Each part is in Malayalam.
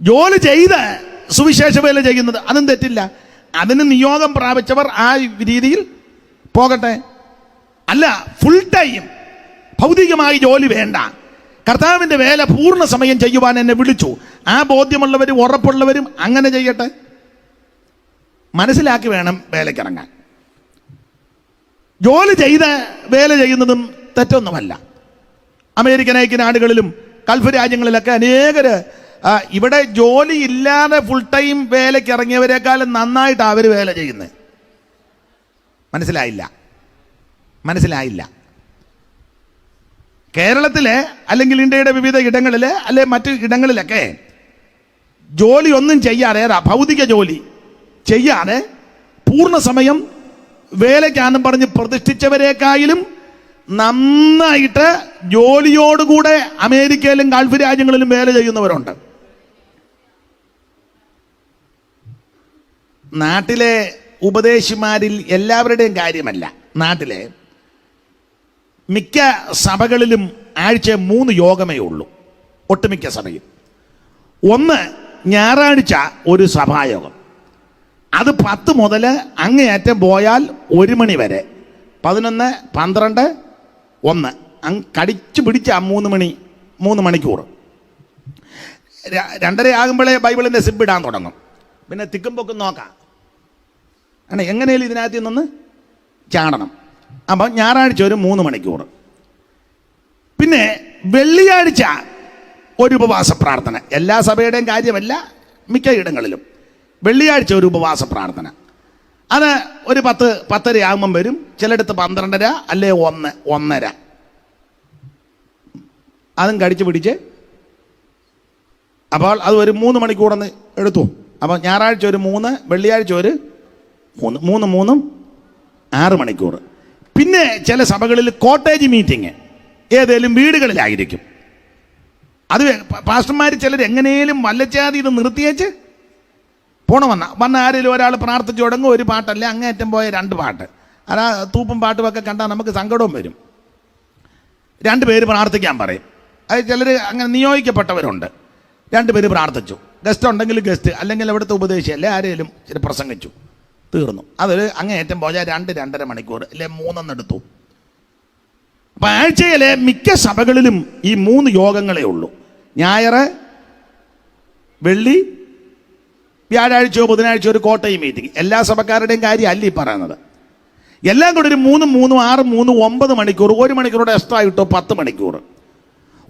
ജോലി ചെയ്ത് സുവിശേഷ വേല ചെയ്യുന്നത് അതും തെറ്റില്ല. അതിന് നിയോഗം പ്രാപിച്ചവർ ആ രീതിയിൽ പോകട്ടെ. അല്ല ഫുൾ ടൈം ഭൗതികമായി ജോലി വേണ്ട. കർത്താവിന്റെ വേല പൂർണ സമയം ചെയ്യുവാൻ എന്നെ വിളിച്ചു. ആ ബോധ്യമുള്ളവരും ഉറപ്പുള്ളവരും അങ്ങനെ ചെയ്യട്ടെ. മനസ്സിലാക്കി വേണം വേലയ്ക്കിറങ്ങാൻ ജോലി ചെയ്ത് വേല ചെയ്യുന്നതും തെറ്റൊന്നുമല്ല. അമേരിക്കൻ ഐക്യ നാടുകളിലും ഗൾഫ് രാജ്യങ്ങളിലൊക്കെ അനേകര് ആ, ഇവിടെ ജോലി ഇല്ലാതെ ഫുൾ ടൈം വേലയ്ക്ക് ഇറങ്ങിയവരെക്കാളും നന്നായിട്ട് അവർ വേല ചെയ്യുന്നത് മനസ്സിലായില്ല. മനസ്സിലായില്ല. കേരളത്തിലെ അല്ലെങ്കിൽ ഇന്ത്യയുടെ വിവിധ ഇടങ്ങളിൽ അല്ലെ മറ്റ് ഇടങ്ങളിലൊക്കെ ജോലി ഒന്നും ചെയ്യാതെ ഭൗതിക ജോലി ചെയ്യാതെ പൂർണ സമയം വേലയ്ക്കാന്നും പറഞ്ഞ് പ്രതിഷ്ഠിച്ചവരെക്കായാലും നന്നായിട്ട് ജോലിയോടുകൂടെ അമേരിക്കയിലും ഗൾഫ് രാജ്യങ്ങളിലും വേല ചെയ്യുന്നവരുണ്ട്. നാട്ടിലെ ഉപദേശിമാരിൽ എല്ലാവരുടെയും കാര്യമല്ല. നാട്ടിലെ മിക്ക സഭകളിലും ആഴ്ച മൂന്ന് യോഗമേ ഉള്ളൂ. ഒട്ടുമിക്ക സഭയിൽ. ഒന്ന് ഞായറാഴ്ച ഒരു സഭായോഗം. അത് പത്ത് മുതൽ അങ്ങേയറ്റം പോയാൽ ഒരു മണി വരെ. പതിനൊന്ന് പന്ത്രണ്ട് ഒന്ന്. അങ് കടിച്ചു പിടിച്ച മൂന്ന് മണി മൂന്ന് മണിക്കൂർ. രണ്ടര ആകുമ്പോഴേ ബൈബിളിന്റെ ഇടാൻ തുടങ്ങും. പിന്നെ തിക്കും പൊക്കും നോക്കാം. ആണ്. എങ്ങനെയും ഇതിനകത്ത് നിന്ന്? ചാടണം. അപ്പം ഞായറാഴ്ച ഒരു മൂന്ന് മണിക്കൂർ. പിന്നെ വെള്ളിയാഴ്ച ഒരു ഉപവാസ പ്രാർത്ഥന. എല്ലാ സഭയുടെയും കാര്യമല്ല മിക്ക ഇടങ്ങളിലും. വെള്ളിയാഴ്ച ഒരു ഉപവാസ പ്രാർത്ഥന. അത് ഒരു പത്ത് പത്തര ആകുമ്പം വരും. ചിലയിടത്ത് പന്ത്രണ്ടര അല്ലെ ഒന്ന് ഒന്നര. അതും കടിച്ചു പിടിച്ച്. അപ്പോൾ അത് ഒരു മൂന്ന് മണിക്കൂറൊന്ന് എടുത്തു. അപ്പോൾ ഞായറാഴ്ച ഒരു മൂന്ന് വെള്ളിയാഴ്ച ഒരു മൂന്ന് മൂന്ന് മൂന്നും ആറ് മണിക്കൂർ. പിന്നെ ചില സഭകളിൽ കോട്ടേജ് മീറ്റിംഗ്. ഏതേലും വീടുകളിലായിരിക്കും. അത് പാസ്റ്റർമാർ ചിലർ എങ്ങനെയും വല്ലച്ചാതി ഇത് നിർത്തിയേച്ച് പോണം വന്ന. ആരെങ്കിലും ഒരാൾ പ്രാർത്ഥിച്ചു തുടങ്ങും ഒരു പാട്ടല്ല അങ്ങേറ്റം പോയ രണ്ട് പാട്ട്. അതാ തൂപ്പും പാട്ടും ഒക്കെ കണ്ടാൽ നമുക്ക് സങ്കടവും വരും. രണ്ട് പേര് പ്രാർത്ഥിക്കാൻ പറയും. അത് ചിലർ അങ്ങനെ നിയോഗിക്കപ്പെട്ടവരുണ്ട്. രണ്ട് പേര് പ്രാർത്ഥിച്ചു. ഗസ്റ്റ് ഉണ്ടെങ്കിൽ ഗസ്റ്റ് അല്ലെങ്കിൽ അവിടുത്തെ ഉപദേശി അല്ലെ ആരെങ്കിലും ചില പ്രസംഗിച്ചു. തീർന്നു. അതൊരു അങ്ങേയറ്റം പോയാൽ രണ്ട് രണ്ടര മണിക്കൂർ അല്ലെ മൂന്നെണ്ണെടുത്തു. അപ്പൊ ആഴ്ചയിലെ മിക്ക സഭകളിലും ഈ മൂന്ന് യോഗങ്ങളേ ഉള്ളൂ. ഞായർ വെള്ളി വ്യാഴാഴ്ചയോ ബുധനാഴ്ചയോ ഒരു കോട്ടയം മീറ്റിംഗ് എല്ലാ സഭക്കാരുടെയും കാര്യം അല്ല ഈ പറയുന്നത്. എല്ലാം കൂടി ഒരു മൂന്നും മൂന്നും ആറ് മൂന്ന് ഒമ്പത് മണിക്കൂർ ഒരു മണിക്കൂറോടെ എക്സ്ട്രാ ഇട്ടോ പത്ത് മണിക്കൂർ.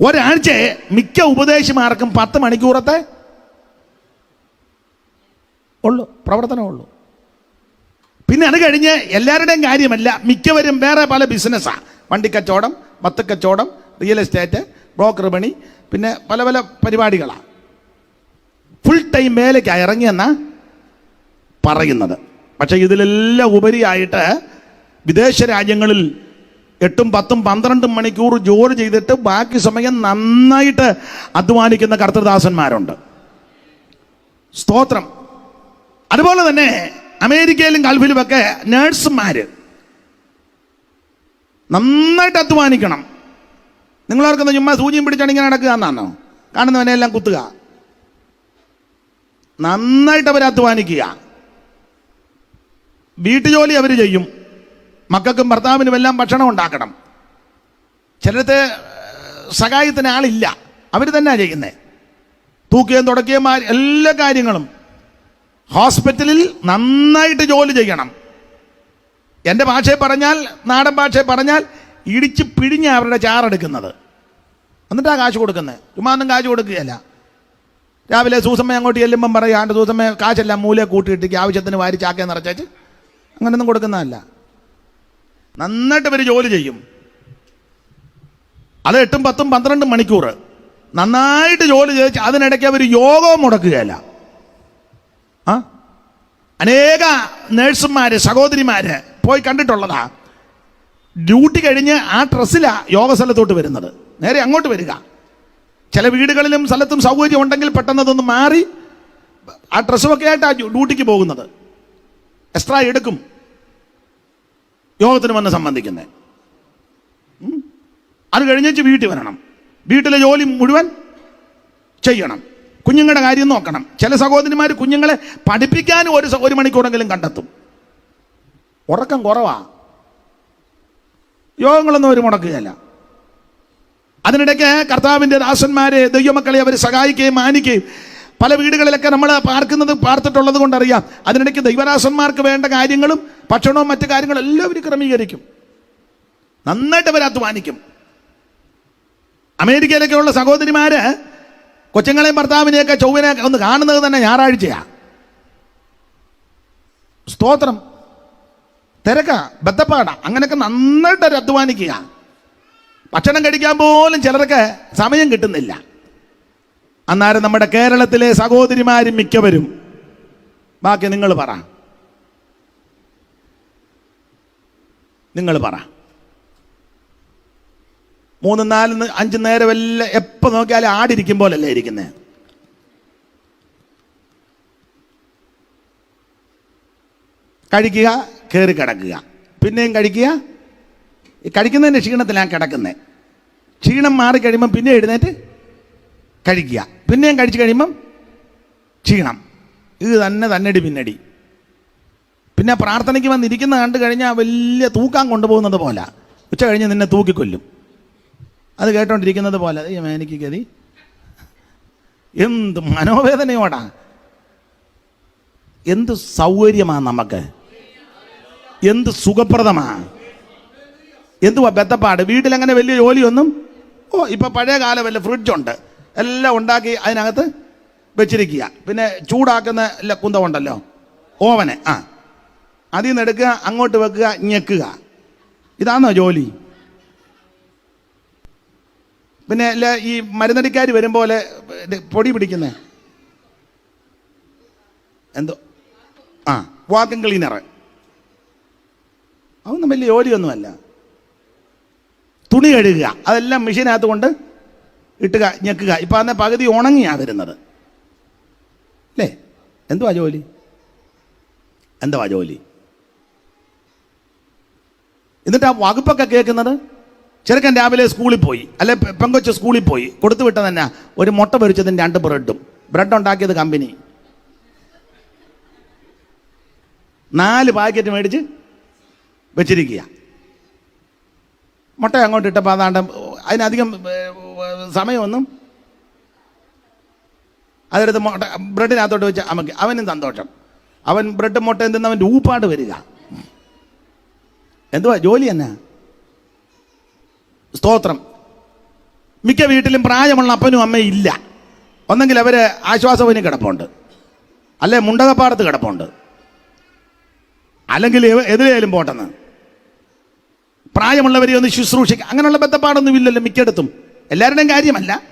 ഒരാഴ്ച മിക്ക ഉപദേശിമാർക്കും പത്ത് മണിക്കൂറത്തെ ഉള്ളു പ്രവർത്തനമുള്ളൂ പിന്നെ അത് കഴിഞ്ഞ് എല്ലാവരുടെയും കാര്യമല്ല മിക്കവരും വേറെ പല ബിസിനസ്സാണ് വണ്ടിക്കച്ചവടം മത്തക്കച്ചവടം റിയൽ എസ്റ്റേറ്റ് ബ്രോക്കർ പണി പിന്നെ പല പല പരിപാടികളാണ് ഫുൾ ടൈം മേലേക്ക് ഇറങ്ങിയെന്ന പറയുന്നത്. പക്ഷേ ഇതിലെല്ലാം ഉപരിയായിട്ട് വിദേശ രാജ്യങ്ങളിൽ എട്ടും പത്തും പന്ത്രണ്ടും മണിക്കൂർ ജോലി ചെയ്തിട്ട് ബാക്കി സമയം നന്നായിട്ട് അധ്വാനിക്കുന്ന കർത്തൃദാസന്മാരുണ്ട്. സ്തോത്രം. അതുപോലെ തന്നെ അമേരിക്കയിലും ഗൾഫിലുമൊക്കെ നേഴ്സുമാർ നന്നായിട്ട് അധ്വാനിക്കണം. നിങ്ങളോർക്കുന്ന ചുമ്മാ സൂചിയും പിടിച്ചാണ് ഇങ്ങനെ നടക്കുക എന്നാണോ കാണുന്നവനെ എല്ലാം കുത്തുക. നന്നായിട്ട് അവർ അധ്വാനിക്കുക. വീട്ടുജോലി അവർ ചെയ്യും. മക്കൾക്കും ഭർത്താവിനും എല്ലാം ഭക്ഷണം ഉണ്ടാക്കണം. ചിലടത്ത് സഹായത്തിന് ആളില്ല. അവർ തന്നെയാണ് ചെയ്യുന്നത് തൂക്കുകയും തുടക്കുകയും എല്ലാ കാര്യങ്ങളും ഹോസ്പിറ്റലിൽ നന്നായിട്ട് ജോലി ചെയ്യണം. എന്റെ ഭാഷയെ പറഞ്ഞാൽ നാടൻ ഭാഷയെ പറഞ്ഞാൽ ഇടിച്ച് പിഴിഞ്ഞ അവരുടെ ചാറെടുക്കുന്നത്. എന്നിട്ടാണ് കാശ് കൊടുക്കുന്നത് ചുമ്മാ ഒന്നും കാശ് കൊടുക്കുകയല്ല. രാവിലെ സൂസമ്മ അങ്ങോട്ട് ചെല്ലുമ്പം പറയും ആണ്ട് സൂസമ്മ കാശെല്ലാം മൂല കൂട്ടിയിട്ട് ആവശ്യത്തിന് വാരി ചാക്കേ നിറച്ചേച്ച്. അങ്ങനെയൊന്നും കൊടുക്കുന്നതല്ല. നന്നായിട്ട് ഇവർ ജോലി ചെയ്യും. അത് എട്ടും പത്തും പന്ത്രണ്ടും മണിക്കൂർ നന്നായിട്ട് ജോലി ചെയ്ത് അതിനിടയ്ക്ക് അവർ യോഗവും മുടക്കുകയല്ല. അനേക നേഴ്സുമാർ സഹോദരിമാർ പോയി കണ്ടിട്ടുള്ളതാ. ഡ്യൂട്ടി കഴിഞ്ഞ് ആ ഡ്രസ്സിലാണ് യോഗ സ്ഥലത്തോട്ട് വരുന്നത്. നേരെ അങ്ങോട്ട് വരിക. ചില വീടുകളിലും സ്ഥലത്തും സൗകര്യം ഉണ്ടെങ്കിൽ പെട്ടെന്ന് അതൊന്ന് മാറി ആ ഡ്രസ്സുമൊക്കെ ആയിട്ട് ആ ഡ്യൂട്ടിക്ക് പോകുന്നത്. എക്സ്ട്രാ എടുക്കും. യോഗത്തിന് വന്ന് സംബന്ധിക്കുന്നത്. അത് കഴിഞ്ഞേച്ച് വീട്ടിൽ വരണം. വീട്ടിലെ ജോലി മുഴുവൻ ചെയ്യണം. കുഞ്ഞുങ്ങളുടെ കാര്യം നോക്കണം. ചില സഹോദരിമാർ കുഞ്ഞുങ്ങളെ പഠിപ്പിക്കാനും ഒരു ഒരു മണിക്കൂറെങ്കിലും കണ്ടെത്തും. ഉറക്കം കുറവാ. യോഗങ്ങളൊന്നും ഒരു മുടക്കുകയല്ല. അതിനിടയ്ക്ക് കർത്താവിന്റെ ദാസന്മാരെ ദൈവമക്കളെ അവർ സഹായിക്കുകയും മാനിക്കുകയും പല വീടുകളിലൊക്കെ നമ്മൾ പാർക്കുന്നത് പാർത്തിട്ടുള്ളത് കൊണ്ടറിയാം. അതിനിടയ്ക്ക് ദൈവദാസന്മാർക്ക് വേണ്ട കാര്യങ്ങളും ഭക്ഷണവും മറ്റു കാര്യങ്ങളും എല്ലാം അവർ ക്രമീകരിക്കും. നന്നായിട്ട് അവർ അധ്വാനിക്കും അമേരിക്കയിലൊക്കെ ഉള്ള സഹോദരിമാര് കൊച്ചുങ്ങളെയും ഭർത്താവിനെയൊക്കെ ചൊവ്വനെ ഒന്ന് കാണുന്നത് തന്നെ ഞായറാഴ്ചയാ. സ്തോത്രം. തിരക്ക ബദ്ധപ്പാട. അങ്ങനെയൊക്കെ നന്നായിട്ട് അവർ അധ്വാനിക്കുക ഭക്ഷണം കഴിക്കാൻ പോലും ചിലർക്ക് സമയം കിട്ടുന്നില്ല. അന്നേരം നമ്മുടെ കേരളത്തിലെ സഹോദരിമാരും മിക്കവരും. ബാക്കി നിങ്ങൾ പറ. നിങ്ങൾ പറ. മൂന്ന് നാല് അഞ്ച് നേരം എല്ലാം എപ്പോൾ നോക്കിയാലും ആടിരിക്കും പോലല്ലേ ഇരിക്കുന്നത് കഴിക്കുക കയറി കിടക്കുക. പിന്നെയും കഴിക്കുക കഴിക്കുന്നതിന്റെ ക്ഷീണത്തിലാണ് കിടക്കുന്നത് ക്ഷീണം മാറി കഴിയുമ്പം പിന്നെ എഴുന്നേറ്റ് കഴിക്കുക. പിന്നെയും കഴിച്ചു കഴിയുമ്പം ക്ഷീണം. ഇത് തന്നെ തന്നെടി പിന്നടി. പിന്നെ പ്രാർത്ഥനയ്ക്ക് വന്നിരിക്കുന്ന കണ്ടു കഴിഞ്ഞാൽ വലിയ തൂക്കാൻ കൊണ്ടുപോകുന്നത് പോലെ. ഉച്ച കഴിഞ്ഞ് നിന്നെ തൂക്കിക്കൊല്ലും. അത് കേട്ടോണ്ടിരിക്കുന്നത് പോലെ. എനിക്ക് ഗതി. എന്ത് മനോവേദനയോടാ. എന്ത് സൗകര്യമാ നമുക്ക്. എന്ത് സുഖപ്രദമാ. എന്തുവാ ബത്തപ്പാട് വീട്ടിലങ്ങനെ വലിയ ജോലിയൊന്നും? ഓ ഇപ്പൊ പഴയ കാലമല്ല ഫ്രിഡ്ജുണ്ട്. എല്ലാം ഉണ്ടാക്കി അതിനകത്ത് വെച്ചിരിക്കുക. പിന്നെ ചൂടാക്കുന്ന അല്ല കുന്തമുണ്ടല്ലോ. ഓവന് ആ. അതിൽ നിന്ന് എടുക്കുക അങ്ങോട്ട് വെക്കുക ഞെക്കുക. ഇതാണോ ജോലി? പിന്നെ അല്ല ഈ മരുന്നടിക്കാർ വരുമ്പോൾ പൊടി പിടിക്കുന്നേ? എന്തോ? ആ വാക്കം ക്ലീനർ അതൊന്നും വലിയ ജോലിയൊന്നുമല്ല തുണി കഴുകുക. അതെല്ലാം മെഷീനകത്ത് കൊണ്ട് ഇട്ടുക ഞെക്കുക. ഇപ്പം അന്ന് പകുതി ഉണങ്ങിയാണ് വരുന്നത്. അല്ലേ എന്തുവാ ജോലി? എന്തുവാ ജോലി? എന്നിട്ട് ആ വകുപ്പൊക്കെ കേൾക്കുന്നത്? ചെറുക്കൻ രാവിലെ സ്കൂളിൽ പോയി അല്ലെ പെങ്കൊച്ച് സ്കൂളിൽ പോയി കൊടുത്തു വിട്ടത് തന്നെ ഒരു മുട്ട പൊരിച്ചതിന് രണ്ട് ബ്രെഡും. ബ്രെഡ് ഉണ്ടാക്കിയത് കമ്പനി. നാല് പാക്കറ്റ് മേടിച്ച് വെച്ചിരിക്കുക. മുട്ട അങ്ങോട്ട് ഇട്ടപ്പോൾ അതാണ്ട് അതിനധികം സമയമൊന്നും അതെടുത്ത് മുട്ട ബ്രെഡിനകത്തോട്ട് വെച്ച് അമ്മയ്ക്ക് അവനും സന്തോഷം. അവൻ ബ്രെഡ് മുട്ട എന്തെന്ന് അവന്റെ വരിക. എന്തുവാ? ജോലി എന്നാ? സ്തോത്രം. മിക്ക വീട്ടിലും പ്രായമുള്ള അപ്പനും അമ്മയും ഇല്ല. ഒന്നെങ്കിൽ അവർ ആശ്വാസവിന് കിടപ്പുണ്ട്. അല്ലെ മുണ്ടകപ്പാടത്ത് കിടപ്പുണ്ട്. അല്ലെങ്കിൽ എതിരെയാലും പോട്ടെന്ന്. പ്രായമുള്ളവരെ ഒന്ന് ശുശ്രൂഷിക്കുക അങ്ങനെയുള്ള ബന്ധപ്പാടൊന്നും ഇല്ലല്ലോ മിക്കയിടത്തും. എല്ലാവരുടെയും കാര്യമല്ല.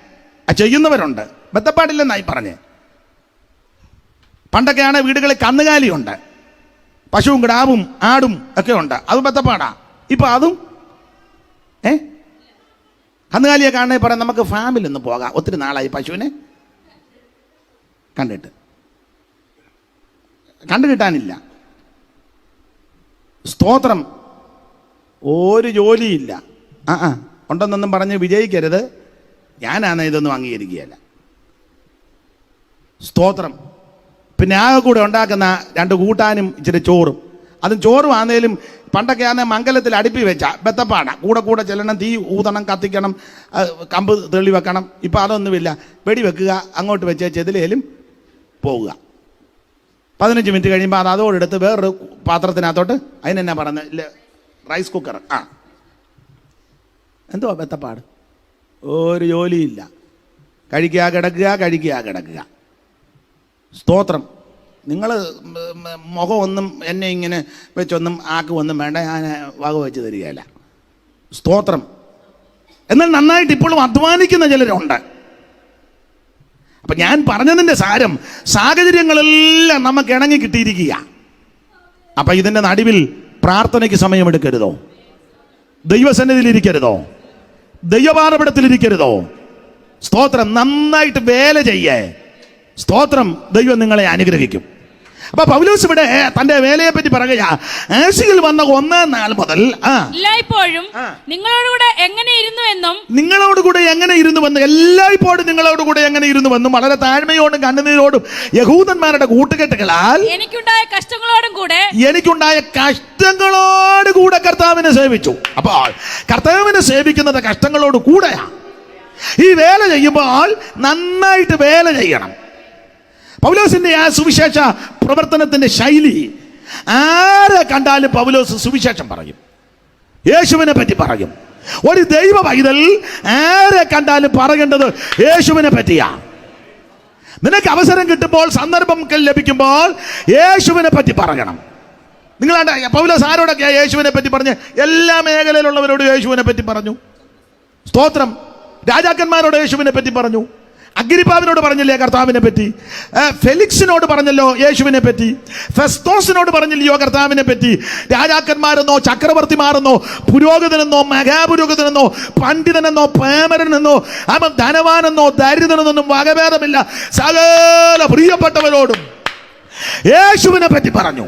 ചെയ്യുന്നവരുണ്ട്. ബന്ധപ്പാടില്ലെന്നായി പറഞ്ഞ്. പണ്ടൊക്കെയാണ് വീടുകളിൽ കന്നുകാലിയുണ്ട്. പശുവും കിടാവും ആടും ഒക്കെ ഉണ്ട്. അത് ബന്ധപ്പാടാ ഇപ്പം അതും ഏ? കന്നുകാലിയെ കാണാൻ പറയാം നമുക്ക് ഫാമിൽ ഒന്ന് പോകാം. ഒത്തിരി നാളായി പശുവിനെ. കണ്ടിട്ട്. കണ്ടു കിട്ടാനില്ല. സ്തോത്രം. ഒരു ജോലിയില്ല. ആ ആ. ഉണ്ടെന്നൊന്നും പറഞ്ഞ് വിജയിക്കരുത്. ഞാനാണ് ഇതൊന്നും അംഗീകരിക്കുകയല്ല. സ്തോത്രം. പിന്നെ ആകെ കൂടെ ഉണ്ടാക്കുന്ന രണ്ട് കൂട്ടാനും ഇച്ചിരി ചോറും. അതും ചോറും ആന്നേലും പണ്ടൊക്കെ ആണെങ്കിൽ മംഗലത്തിൽ അടുപ്പി വെച്ച ബത്തപ്പാണ്. കൂടെ കൂടെ ചെല്ലണം തീ ഊതണം കത്തിക്കണം കമ്പ് തെളി വെക്കണം. ഇപ്പം അതൊന്നുമില്ല. വെടി വെക്കുക അങ്ങോട്ട് വെച്ച് ചെതിലേലും പോവുക. പതിനഞ്ച് മിനിറ്റ് കഴിയുമ്പോൾ അത് അതോടെടുത്ത് വേറൊരു പാത്രത്തിനകത്തോട്ട് അതിനെന്നാ ഇല്ല റൈസ് കുക്കർ. ആ. എന്തുവാ ബത്തപ്പാട്? ഒരു ജോലിയില്ല. കഴിക്കുക കിടക്കുക കഴിക്കുക കിടക്കുക. സ്തോത്രം. നിങ്ങൾ മുഖമൊന്നും എന്നെ ഇങ്ങനെ വെച്ചൊന്നും ആക്കുമൊന്നും വേണ്ട ഞാൻ വക വെച്ച് തരികയില്ല. സ്തോത്രം. എന്നാൽ നന്നായിട്ട് ഇപ്പോഴും അധ്വാനിക്കുന്ന ചിലരുണ്ട്. അപ്പം ഞാൻ പറഞ്ഞതിന്റെ സാരം സാഹചര്യങ്ങളെല്ലാം നമുക്ക് ഇണങ്ങി കിട്ടിയിരിക്കുക. അപ്പം ഇതിന്റെ നടുവിൽ പ്രാർത്ഥനയ്ക്ക് സമയമെടുക്കരുതോ ദൈവസന്നിധിയിലിരിക്കരുതോ ദൈവപാറപടത്തിലിരിക്കരുതോ സ്തോത്രം നന്നായിട്ട് വേല ചെയ്യേ. സ്തോത്രം ദൈവം നിങ്ങളെ അനുഗ്രഹിക്കും. അപ്പൊ പൗലോസ് ഇവിടെ തന്റെ വേലയെ പറ്റി പറയുക വന്ന ഒന്നാം നാൾ മുതൽ എല്ലായ്പ്പോഴും. നിങ്ങളോടുകൂടെ എങ്ങനെ ഇരുന്നു എന്നും നിങ്ങളോട് കൂടെ എങ്ങനെ ഇരുന്നു വന്ന്? എല്ലായ്പ്പോഴും നിങ്ങളോട് കൂടെ എങ്ങനെ ഇരുന്നു വന്നു? വളരെ താഴ്മയോടും കണ്ണുനീരോടും യഹൂദന്മാരുടെ കൂട്ടുകെട്ടുകളാൽ എനിക്കുണ്ടായ കഷ്ടങ്ങളോടും കൂടെ എനിക്കുണ്ടായ കഷ്ടങ്ങളോട് കൂടെ കർത്താവിനെ സേവിച്ചു. അപ്പോൾ കർത്താവിനെ സേവിക്കുന്നത് കഷ്ടങ്ങളോട് കൂടെയാണ് ഈ വേല ചെയ്യുമ്പോൾ നന്നായിട്ട് വേല ചെയ്യണം. പൗലോസിന്റെ ആ സുവിശേഷ പ്രവർത്തനത്തിന്റെ ശൈലി ആരെ കണ്ടാലും പൗലോസ് സുവിശേഷം പറയും. യേശുവിനെ പറ്റി പറയും. ഒരു ദൈവ പൈതൽ ആരെ കണ്ടാലും പറയേണ്ടത് യേശുവിനെ പറ്റിയാ. നിനക്ക് അവസരം കിട്ടുമ്പോൾ സന്ദർഭം ലഭിക്കുമ്പോൾ യേശുവിനെ പറ്റി പറയണം. നിങ്ങളാണ്ട് പൗലോസ് ആരോടൊക്കെ യേശുവിനെ പറ്റി പറഞ്ഞ്? എല്ലാ മേഖലയിലുള്ളവരോട് യേശുവിനെ പറ്റി പറഞ്ഞു. സ്തോത്രം. രാജാക്കന്മാരോട് യേശുവിനെ പറ്റി പറഞ്ഞു. അഗ്രിപ്പാവിനോട് പറഞ്ഞില്ലേ കർത്താവിനെ പറ്റി? ഫെലിക്സിനോട് പറഞ്ഞല്ലോ യേശുവിനെ പറ്റി. ഫെസ്തോസിനോട് പറഞ്ഞില്ലയോ കർത്താവിനെ പറ്റി? രാജാക്കന്മാരെന്നോ ചക്രവർത്തിമാരെന്നോ പുരോഗതനെന്നോ മഹാപുരോഗതനെന്നോ പണ്ഡിതനെന്നോ പേമരനെന്നോ അവൻ ധനവാനെന്നോ ദരിദ്രനെന്നൊന്നും വകഭേദമില്ല. സകല പ്രിയപ്പെട്ടവരോടും യേശുവിനെ പറ്റി പറഞ്ഞു.